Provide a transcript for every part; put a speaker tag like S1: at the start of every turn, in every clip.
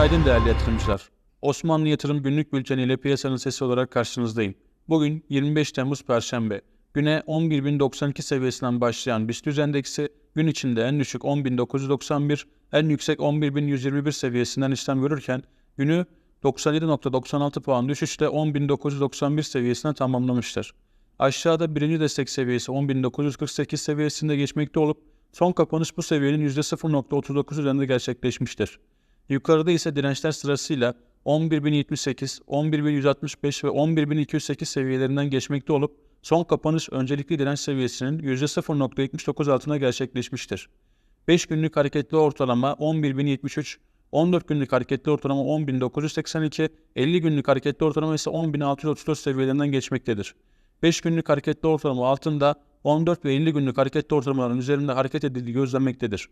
S1: Günaydın değerli yatırımcılar. Osmanlı Yatırım Günlük Bülteni ile piyasanın sesi olarak karşınızdayım. Bugün 25 Temmuz Perşembe. Güne 11.092 seviyesinden başlayan BIST endeksi gün içinde en düşük 10.991, en yüksek 11.121 seviyesinden işlem görürken günü 97.96 puan düşüşte 10.991 seviyesine tamamlamıştır. Aşağıda birinci destek seviyesi 10.948 seviyesinde geçmekte olup son kapanış bu seviyenin %0.39 üzerinde gerçekleşmiştir. Yukarıda ise dirençler sırasıyla 11.078, 11.165 ve 11.208 seviyelerinden geçmekte olup son kapanış öncelikli direnç seviyesinin %0.79 altına gerçekleşmiştir. 5 günlük hareketli ortalama 11.073, 14 günlük hareketli ortalama 10.982, 50 günlük hareketli ortalama ise 10.634 seviyelerinden geçmektedir. 5 günlük hareketli ortalama altında 14 ve 50 günlük hareketli ortalamaların üzerinde hareket edildiği gözlenmektedir.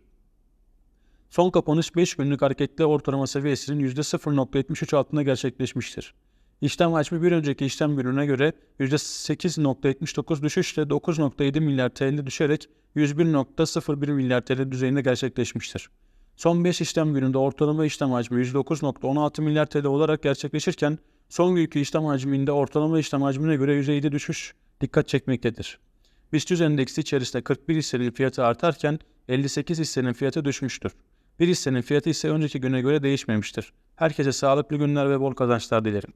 S1: Son kapanış 5 günlük hareketli ortalama seviyesinin %0.73 altında gerçekleşmiştir. İşlem hacmi bir önceki işlem gününe göre %8.79 düşüşle 9.7 milyar TL düşerek 101.01 milyar TL düzeyinde gerçekleşmiştir. Son 5 işlem gününde ortalama işlem hacmi %9.16 milyar TL olarak gerçekleşirken son günkü işlem hacminde ortalama işlem hacmine göre %7 düşüş dikkat çekmektedir. BIST 100 endeksi içerisinde 41 hissenin fiyatı artarken 58 hissenin fiyatı düşmüştür. Bir hissenin fiyatı ise önceki güne göre değişmemiştir. Herkese sağlıklı günler ve bol kazançlar dilerim.